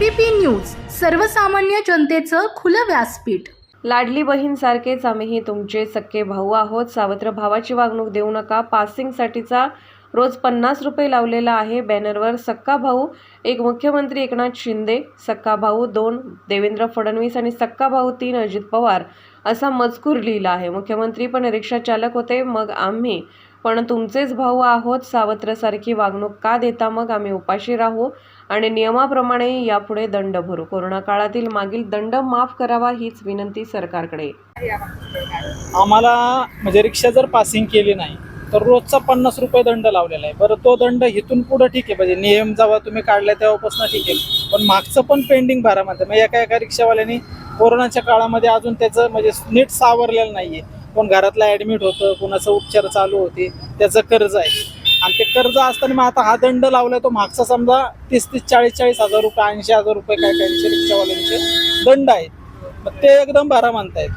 ABP news सर्वसामान्य जनतेचं खुलं व्यासपीठ. लाडली बहीण सारखेच आम्हीही तुमचे सक्के भाऊ आहोत. सावत्र भावाची वागणूक देऊ नका. पासिंगसाठीचा रोज पन्नास रुपये लावलेला आहे बॅनरवर. सक्का भाऊ एक मुख्यमंत्री एकनाथ शिंदे सक्का भाऊ दोन देवेंद्र फडणवीस आणि सक्का भाऊ तीन अजित पवार असा मजकूर लिहिला आहे. मुख्यमंत्री पण रिक्षा चालक होते. मग आम्ही पण तुमचेच भाऊ आहोत सावत्रसारखी वागणूक का देता मग आम्ही उपाशी राहू? आणि नियमाप्रमाणे यापुढे दंड भरू. कोरोना काळातील मागील दंड माफ करावा हीच विनंती सरकारकडे. आम्हाला म्हणजे रिक्षा जर पासिंग केली नाही तर रोजचा पन्नास रुपये दंड लावलेला आहे. बरं तो दंड इथून पुढं ठीक आहे. म्हणजे नियम जेव्हा तुम्ही काढला तेव्हापासून ठीक आहे. पण मागचं पण पेंडिंग भरा म्हणते मग एका एका रिक्षावाल्याने कोरोनाच्या काळामध्ये अजून त्याचं म्हणजे नीट सावरलेलं नाही आहे कोण घरातला ऍडमिट होतं कोणाचं उपचार चालू होते त्याचं कर्ज आहे. आणि ते कर्ज असताना मग आता हा दंड लावलाय तो मागचा समजा तीस तीस चाळीस चाळीस हजार रुपये ऐंशी हजार रुपये काय काहींचे रिक्षावाल्यांचे दंड आहेत. मग ते एकदम भरा म्हणतायत.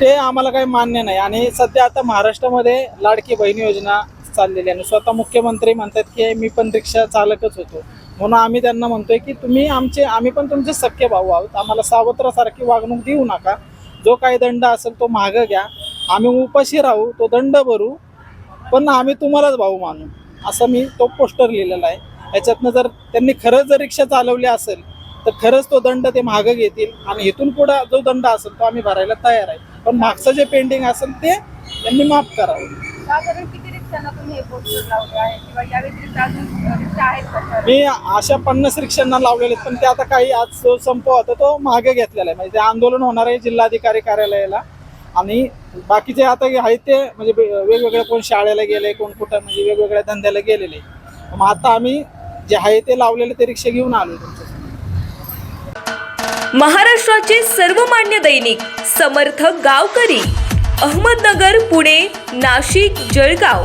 ते आम्हाला काही मान्य नाही. आणि सध्या आता महाराष्ट्रामध्ये लाडकी बहीण योजना चाललेली आहे. आणि स्वतः मुख्यमंत्री म्हणतात की मी पण रिक्षा चालकच होतो. म्हणून आम्ही त्यांना म्हणतोय की तुम्ही आमचे आम्ही पण तुमचे सख्य भाऊ आहोत. आम्हाला सावत्रासारखी वागणूक देऊ नका. जो काही दंड असेल तो मागं घ्या. आम्ही उपाशी राहू तो दंड भरू पण आम्ही तुम्हालाच भाऊ मानू. असं मी तो पोस्टर लिहिलेला आहे. याच्यातनं जर त्यांनी खरंच जर रिक्षा चालवली असेल तर खरंच तो दंड ते मागं घेतील. आणि इथून पुढे जो दंड असेल तो आम्ही भरायला तयार आहे. पण मागचं जे पेंडिंग असेल ते त्यांनी माफ करावं. रिक्षांना तुम्ही हे पोस्टर लावले आहे किंवा या व्यतिरिक्त अजून रिक्षा आहेत का सर? मी अशा पन्नास रिक्षांना लावलेले आहेत, पण ते आता काही आज जो संप होता तो मागे घेतलेला आहे. म्हणजे ते आंदोलन होणार आहे जिल्हाधिकारी कार्यालयाला. आणि बाकीचे आता आहेत ते म्हणजे वेगवेगळ्या कोण शाळेला गेले कोण कुठं म्हणजे वेगवेगळ्या धंद्याला गेलेले. मग आता आम्ही जे आहे ते लावलेले ते रिक्षा घेऊन आलो तुमच्या महाराष्ट्राचे सर्वमान्य दैनिक समर्थ गावकरी अहमदनगर पुणे नाशिक जळगाव.